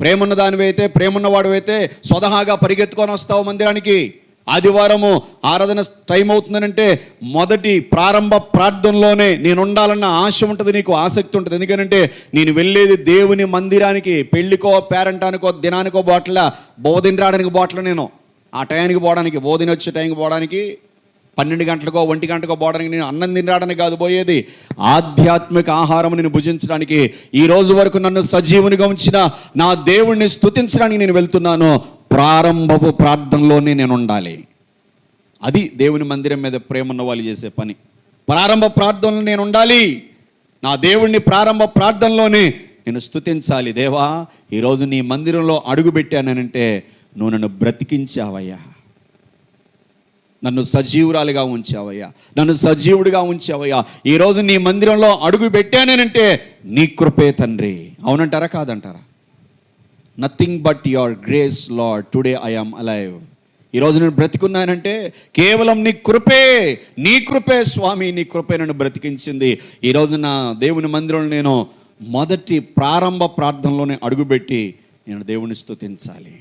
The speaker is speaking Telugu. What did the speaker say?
ప్రేమన్న దానివైతే ప్రేమన్నవాడు అయితే స్వతహాగా పరిగెత్తుకొని వస్తావు మందిరానికి. ఆదివారము ఆరాధన టైం అవుతుందనంటే మొదటి ప్రారంభ ప్రార్థనలోనే నేను ఉండాలన్న ఆశ ఉంటుంది నీకు ఆసక్తి ఉంటుంది. ఎందుకంటే నేను వెళ్ళేది దేవుని మందిరానికి పెళ్ళికో పేరంటానికో దినానికో బాట్ల బోధిని రావడానికి బాట్ల నేను. ఆ టయానికి పోవడానికి బోధిని వచ్చే టైంకి పోవడానికి పన్నెండు గంటలకో ఒంటి గంటకో పోవడానికి నేను అన్నం తినడానికి కాదు పోయేది. ఆధ్యాత్మిక ఆహారం నేను భుజించడానికి ఈ రోజు వరకు నన్ను సజీవునిగా ఉంచిన నా దేవుణ్ణి స్థుతించడానికి నేను వెళ్తున్నాను. ప్రారంభపు ప్రార్థనలోనే నేను ఉండాలి. అది దేవుని మందిరం మీద ప్రేమ ఉన్న వాళ్ళు చేసే పని. ప్రారంభ ప్రార్థనలో నేను ఉండాలి. నా దేవుణ్ణి ప్రారంభ ప్రార్థనలోనే నేను స్థుతించాలి దేవా ఈరోజు నీ మందిరంలో అడుగు పెట్టానంటే నువ్వు నన్ను బ్రతికించావయ్యా. నన్ను సజీవురాలిగా ఉంచావయ్యా. నన్ను సజీవుడిగా ఉంచావయ్యా. ఈరోజు నీ మందిరంలో అడుగు పెట్టానేనంటే నీ కృపే తండ్రి. అవునంటారా కాదంటారా? Nothing but your grace lord today I'm alive ఈరోజు నేను బ్రతికున్నానంటే కేవలం నీ కృపే నీ కృపే స్వామి నీ కృపే నన్ను బ్రతికించింది. ఈరోజు నా దేవుని మందిరంలో నేను మొదటి ప్రారంభ ప్రార్థనలోనే అడుగుపెట్టి నేను దేవుని స్థుతించాలి